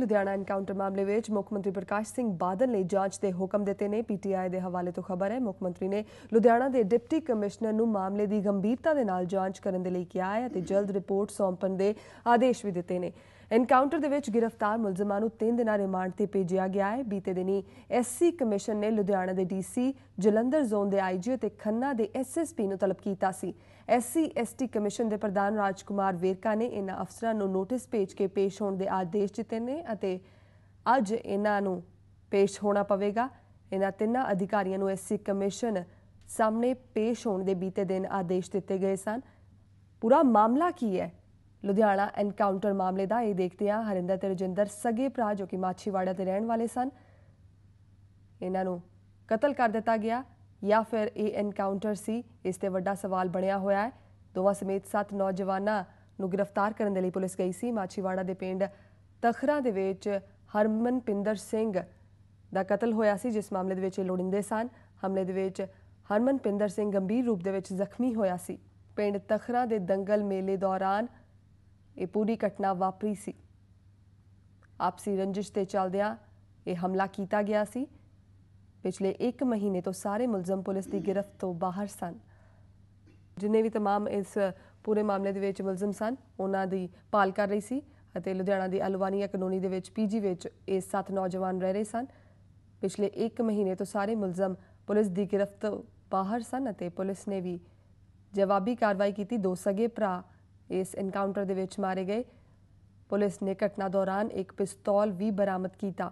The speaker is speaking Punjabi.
ਲੁਧਿਆਣਾ ਐਨਕਾਊਂਟਰ ਮਾਮਲੇ ਵਿੱਚ ਮੁੱਖ ਮੰਤਰੀ ਪ੍ਰਕਾਸ਼ ਸਿੰਘ ਬਾਦਲ ਨੇ ਜਾਂਚ ਦੇ ਹੁਕਮ ਦਿੱਤੇ ਨੇ। ਪੀਟੀਆਈ ਦੇ ਹਵਾਲੇ ਤੋਂ ਖਬਰ ਹੈ, ਮੁੱਖ ਮੰਤਰੀ ਨੇ ਲੁਧਿਆਣਾ ਦੇ ਡਿਪਟੀ ਕਮਿਸ਼ਨਰ ਨੂੰ ਮਾਮਲੇ ਦੀ ਗੰਭੀਰਤਾ ਦੇ ਨਾਲ ਜਾਂਚ ਕਰਨ ਦੇ ਲਈ ਕਿਹਾ ਹੈ ਅਤੇ ਜਲਦ ਰਿਪੋਰਟ ਸੌਂਪਣ ਦੇ ਆਦੇਸ਼ ਵੀ ਦਿੱਤੇ ਨੇ। ਐਨਕਾਊਂਟਰ ਦੇ ਵਿੱਚ ਗ੍ਰਿਫਤਾਰ ਮੁਲਜ਼ਮਾਂ ਨੂੰ 3 ਦਿਨਾਂ ਰਿਮਾਂਡ ਤੇ ਭੇਜਿਆ ਗਿਆ ਹੈ। ਬੀਤੇ ਦਿਨੀ ਐਸਸੀ ਕਮਿਸ਼ਨ ਨੇ ਲੁਧਿਆਣਾ ਦੇ ਡੀਸੀ ਜਲੰਧਰ ਜ਼ੋਨ ਦੇ ਆਈਜੀ ਅਤੇ ਖੰਨਾ ਦੇ ਐਸਐਸਪੀ ਨੂੰ ਤਲਬ ਕੀਤਾ ਸੀ। ਐਸਸੀ ਐਸਟੀ ਕਮਿਸ਼ਨ ਦੇ ਪ੍ਰਧਾਨ ਰਾਜਕੁਮਾਰ ਵੇਰਕਾ ਨੇ ਇਹਨਾਂ ਅਫਸਰਾਂ ਨੂੰ ਨੋਟਿਸ ਭੇਜ ਕੇ ਪੇਸ਼ ਹੋਣ ਦੇ ਆਦੇਸ਼ ਦਿੱਤੇ ਨੇ ਅਤੇ ਅੱਜ ਇਹਨਾਂ ਨੂੰ ਪੇਸ਼ ਹੋਣਾ ਪਵੇਗਾ। ਇਹਨਾਂ ਤਿੰਨਾਂ ਅਧਿਕਾਰੀਆਂ ਨੂੰ ਐਸਸੀ ਕਮਿਸ਼ਨ ਸਾਹਮਣੇ ਪੇਸ਼ ਹੋਣ ਦੇ ਬੀਤੇ ਦਿਨ ਆਦੇਸ਼ ਦਿੱਤੇ ਗਏ ਸਨ। ਪੂਰਾ ਮਾਮਲਾ ਕੀ ਹੈ? ਲੁਧਿਆਣਾ ਐਨਕਾਊਂਟਰ ਮਾਮਲੇ ਦਾ ਇਹ ਦੇਖਦੇ ਹਾਂ। ਹਰਿੰਦਰ ਤੇ ਰਜਿੰਦਰ ਸਗੇ ਭਰਾ ਜੋ ਕਿ ਮਾਛੀਵਾੜਾ ਦੇ ਰਹਿਣ ਵਾਲੇ ਸਨ। ਇਹਨਾਂ ਨੂੰ ਕਤਲ ਕਰ ਦਿੱਤਾ ਗਿਆ ਜਾਂ ਫਿਰ ਇਹ ਐਨਕਾਊਂਟਰ ਸੀ? ਇਸ ਤੇ ਵੱਡਾ ਸਵਾਲ ਬਣਿਆ ਹੋਇਆ ਹੈ। ਦੋਵਾਂ ਸਮੇਤ ਸੱਤ ਨੌਜਵਾਨਾਂ ਨੂੰ ਗ੍ਰਿਫਤਾਰ ਕਰਨ ਦੇ ਲਈ ਪੁਲਿਸ ਗਈ ਸੀ। ਮਾਛੀਵਾੜਾ ਦੇ ਪਿੰਡ ਤਖਰਾ ਦੇ ਵਿੱਚ ਹਰਮਨਪਿੰਦਰ ਸਿੰਘ ਦਾ ਕਤਲ ਹੋਇਆ ਸੀ ਜਿਸ ਮਾਮਲੇ ਦੇ ਵਿੱਚ ਇਹ ਲੋੜਿੰਦੇ ਸਨ ਹਮਲੇ ਦੇ ਵਿੱਚ ਹਰਮਨਪਿੰਦਰ ਸਿੰਘ ਗੰਭੀਰ ਰੂਪ ਦੇ ਵਿੱਚ ਜ਼ਖਮੀ ਹੋਇਆ ਸੀ ਪਿੰਡ ਤਖਰਾ ਦੇ ਦੰਗਲ ਮੇਲੇ ਦੌਰਾਨ ਇਹ ਪੂਰੀ ਘਟਨਾ ਵਾਪਰੀ ਸੀ ਆਪਸੀ ਰੰਜਿਸ਼ ਤੇ ਚੱਲਦਿਆਂ ਇਹ ਹਮਲਾ ਕੀਤਾ ਗਿਆ ਸੀ ਪਿਛਲੇ 1 ਮਹੀਨੇ ਤੋਂ ਸਾਰੇ ਮੁਲਜ਼ਮ ਪੁਲਿਸ ਦੀ ਗ੍ਰਿਫਤ ਤੋਂ ਬਾਹਰ ਸਨ ਜਿੰਨੇ ਵੀ तमाम ਇਸ ਪੂਰੇ ਮਾਮਲੇ ਦੇ ਵਿੱਚ ਮੁਲਜ਼ਮ ਸਨ ਉਹਨਾਂ ਦੀ ਭਾਲ ਕਰ ਰਹੀ ਸੀ ਅਤੇ ਲੁਧਿਆਣਾ ਦੀ ਅਲਵਾਨੀਆ ਕਲੋਨੀ ਦੇ ਵਿੱਚ ਪੀਜੀ ਵਿੱਚ ਇਹ ਸੱਤ ਨੌਜਵਾਨ ਰਹਿ ਰਹੇ ਸਨ। ਪਿਛਲੇ 1 ਮਹੀਨੇ ਤੋਂ ਸਾਰੇ ਮੁਲਜ਼ਮ ਪੁਲਿਸ ਦੀ ਗ੍ਰਿਫਤ ਬਾਹਰ ਸਨ ਅਤੇ ਪੁਲਿਸ ਨੇ ਵੀ ਜਵਾਬੀ ਕਾਰਵਾਈ ਕੀਤੀ। ਦੋ ਸਗੇ ਭਰਾ ਇਸ ਐਨਕਾਊਂਟਰ ਦੇ ਵਿੱਚ ਮਾਰੇ ਗਏ। ਪੁਲਿਸ ਨੇ ਘਟਨਾ ਦੌਰਾਨ ਇੱਕ ਪਿਸਤੌਲ ਵੀ ਬਰਾਮਦ ਕੀਤਾ।